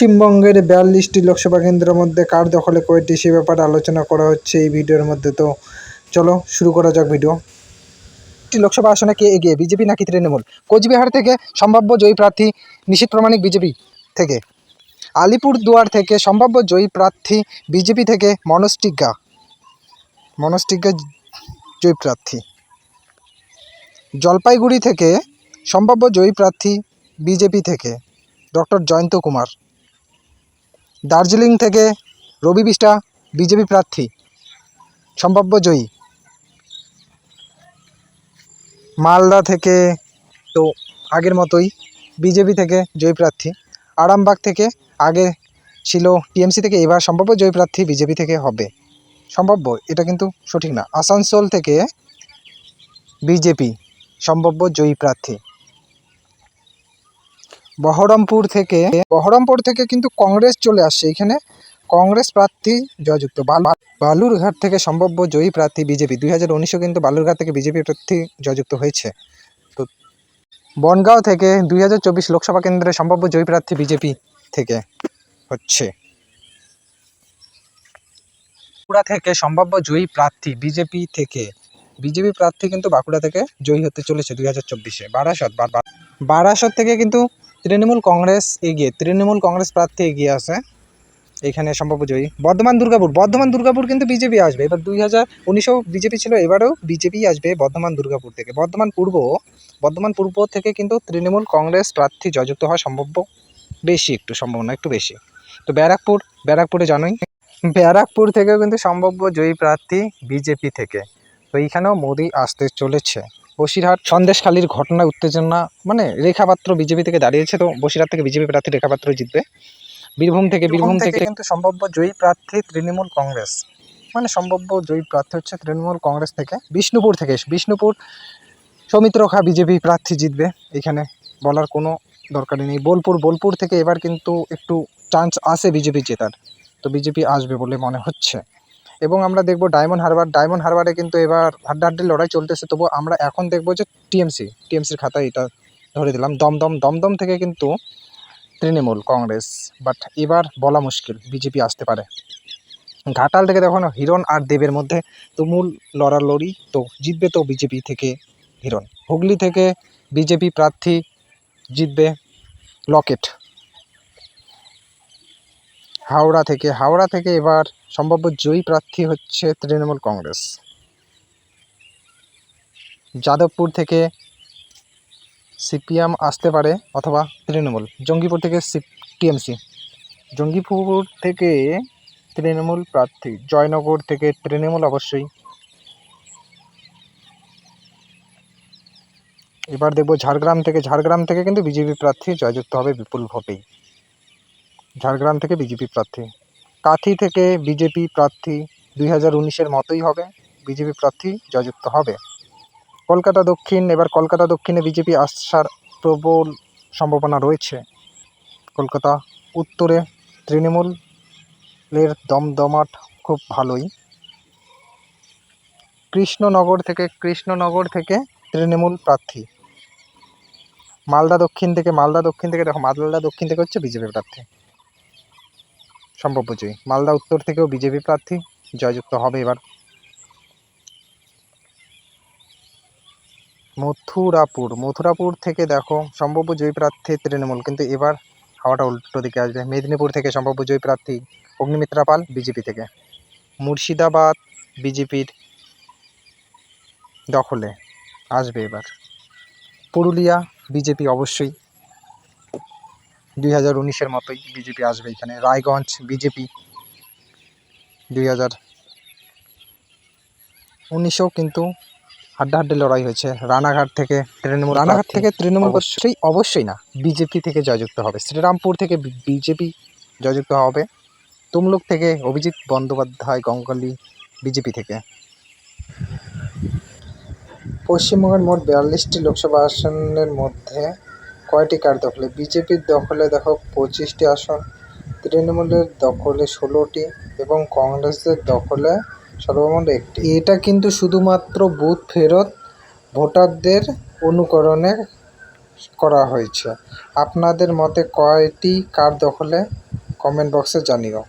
পশ্চিমবঙ্গের বিয়াল্লিশটি লোকসভা কেন্দ্রের মধ্যে কার দখলে কয়টি, সে ব্যাপারে আলোচনা করা হচ্ছে এই ভিডিওর মধ্যে। তো চলো শুরু করা যাক ভিডিও। লোকসভা আসনে কে এগিয়ে, বিজেপি নাকি তৃণমূল? কোচবিহার থেকে সম্ভাব্য জয়ী প্রার্থী নিশীত প্রমাণিক বিজেপি থেকে। আলিপুর দুয়ার থেকে সম্ভাব্য জয়ী প্রার্থী বিজেপি থেকে মনোজ টিগ্গা জয়ী প্রার্থী। জলপাইগুড়ি থেকে সম্ভাব্য জয়ী প্রার্থী বিজেপি থেকে। ডক্টর জয়ন্ত কুমার। দার্জিলিং থেকে রবি বিষ্টা, বিজেপি প্রার্থী, সম্ভাব্য জয়ী। মালদা থেকে তো আগের মতোই বিজেপি থেকে জয়ী প্রার্থী। আরামবাগ থেকে আগে ছিল টিএমসি থেকে, এবার সম্ভাব্য জয়ী প্রার্থী বিজেপি থেকে হবে। সম্ভাব্য, এটা কিন্তু সঠিক না। আসানসোল থেকে বিজেপি সম্ভাব্য জয়ী প্রার্থী। বহরমপুর থেকে বহরমপুর থেকে কিন্তু কংগ্রেস চলে আসছে। এখানে কংগ্রেস প্রার্থী জয়যুক্ত। বাল- বালুরঘাট থেকে সম্ভাব্য জয়ী প্রার্থী বিজেপি। দুই হাজার উনিশেও কিন্তু বালুরঘাট থেকে বিজেপি প্রার্থী জয়যুক্ত হয়েছে। তো বনগাঁও থেকে দুই হাজার চব্বিশ লোকসভা কেন্দ্রে সম্ভাব্য জয়ী প্রার্থী বিজেপি থেকে হচ্ছে। বাঁকুড়া থেকে সম্ভাব্য জয়ী প্রার্থী বিজেপি থেকে। বিজেপি প্রার্থী কিন্তু বাঁকুড়া থেকে জয়ী হতে চলেছে দুই হাজার চব্বিশে। বারাসত বারাসত থেকে কিন্তু তৃণমূল কংগ্রেস এগিয়ে, তৃণমূল কংগ্রেস প্রার্থী এগিয়ে আছে এখানে সম্ভাব্য জয়ী। বর্ধমান দুর্গাপুর বর্ধমান দুর্গাপুর কিন্তু বিজেপি আসবে। এবার দুই হাজার উনিশেও বিজেপি ছিল, এবারেও বিজেপি আসবে বর্ধমান দুর্গাপুর থেকে। বর্ধমান পূর্ব বর্ধমান পূর্ব থেকে কিন্তু তৃণমূল কংগ্রেস প্রার্থী জয়যুক্ত হওয়া সম্ভাব্য। বেশি একটু, সম্ভাবনা একটু বেশি। তো ব্যারাকপুর, ব্যারাকপুরে জানোই ব্যারাকপুর থেকেও কিন্তু সম্ভাব্য জয়ী প্রার্থী বিজেপি থেকে। তো এইখানেও মোদি আসতে চলেছে। বসিরহাট সন্দেশখালীর ঘটনায় উত্তেজনা মানে রেখাপাত্র বিজেপি থেকে দাঁড়িয়েছে তো বসিরহাট থেকে বিজেপি প্রার্থী রেখাপাত্র জিতবে। বীরভূম থেকে বীরভূম থেকে কিন্তু সম্ভাব্য জয়ী প্রার্থী তৃণমূল কংগ্রেস। মানে সম্ভাব্য জয়ী প্রার্থী হচ্ছে তৃণমূল কংগ্রেস থেকে বিষ্ণুপুর থেকে বিষ্ণুপুর সৌমিত্র খা বিজেপি প্রার্থী জিতবে। এখানে বলার কোনো দরকারই নেই। বোলপুর বোলপুর থেকে এবার কিন্তু একটু চান্স আছে বিজেপি জেতার। তো বিজেপি আসবে বলে মনে হচ্ছে। এবং আমরা দেখব ডায়মন্ড হারবার ডায়মন্ড হারবারে কিন্তু এবার হাড্ডাহাড্ডি লড়াই চলতেছে। তবু আমরা এখন দেখব যে টিএমসি টিএমসির খাতায় এটা ধরে দিলাম। দমদম দমদম থেকে কিন্তু তৃণমূল কংগ্রেস। বাট এবার বলা মুশকিল বিজেপি আসতে পারে। ঘাটাল থেকে দেখো হিরণ আর দেবের মধ্যে তুমুল লড়ালড়ি। তো জিতবে তো বিজেপি থেকে হিরণ। হুগলি থেকে বিজেপি প্রার্থী জিতবে লকেট। হাওড়া থেকে। হাওড়া থেকে এবার সম্ভাব্য জয়ী প্রার্থী হচ্ছে তৃণমূল কংগ্রেস। যাদবপুর থেকে সিপিএম আসতে পারে অথবা তৃণমূল। জঙ্গিপুর থেকে টিএমসি। জঙ্গিপুর থেকে তৃণমূল প্রার্থী। জয়নগর থেকে তৃণমূল অবশ্যই। এবার দেখব ঝাড়গ্রাম থেকে। ঝাড়গ্রাম থেকে কিন্তু বিজেপি প্রার্থী জয়যুক্ত হবে বিপুলভাবেই ঝাড়গ্রাম থেকে বিজেপি প্রার্থী। কাথি থেকে বিজেপি প্রার্থী দুই হাজার উনিশের মতোই হবে, বিজেপি প্রার্থী জয়যুক্ত হবে। কলকাতা দক্ষিণ, এবার কলকাতা দক্ষিণে বিজেপি আসার প্রবল সম্ভাবনা রয়েছে। কলকাতা উত্তরে তৃণমূলের দমদমাট খুব ভালোই। কৃষ্ণনগর থেকে কৃষ্ণনগর থেকে তৃণমূল প্রার্থী। মালদা দক্ষিণ থেকে, মালদা দক্ষিণ থেকে, দেখো মালদা দক্ষিণ থেকে হচ্ছে বিজেপি প্রার্থী। সম্ভাব্য জয়ী মালদা উত্তর থেকেও বিজেপি প্রার্থী জয়যুক্ত হবে এবার। মথুরাপুর। মথুরাপুর থেকে দেখো সম্ভাব্য জয়ী প্রার্থী তৃণমূল, কিন্তু এবার হাওয়াটা উল্টো দিকে আসবে। মেদিনীপুর থেকে সম্ভাব্য জয়ী প্রার্থী অগ্নিমিত্রা পাল বিজেপি থেকে। মুর্শিদাবাদ বিজেপির দখলে আসবে এবার। পুরুলিয়া বিজেপি অবশ্যই দুই হাজার উনিশের মতোই বিজেপি আসবে এখানে। রায়গঞ্জ বিজেপি দুই হাজার উনিশেও কিন্তু হাড্ডাহাড্ডি লড়াই হয়েছে। রানাঘাট থেকে তৃণমূল রানাঘাট থেকে তৃণমূল অবশ্যই। অবশ্যই না বিজেপি থেকে জয়যুক্ত হবে। শ্রীরামপুর থেকে বিজেপি জয়যুক্ত হবে। তমলুক থেকে অভিজিৎ বন্দ্যোপাধ্যায় গঙ্গালি বিজেপি থেকে। পশ্চিমবঙ্গের মোট বিয়াল্লিশটি লোকসভা আসনের মধ্যে কয়টি কার দখলে? বিজেপির দখলে দেখো পঁচিশটি আসন, তৃণমূলের দখলে ষোলোটি এবং কংগ্রেসের দখলে সর্বমোট একটি। এটা কিন্তু শুধুমাত্র বুথ ফেরত ভোটারদের অনুকরণে করা হয়েছে। আপনাদের মতে কয়টি কার দখলে? কমেন্ট বক্সে জানিও।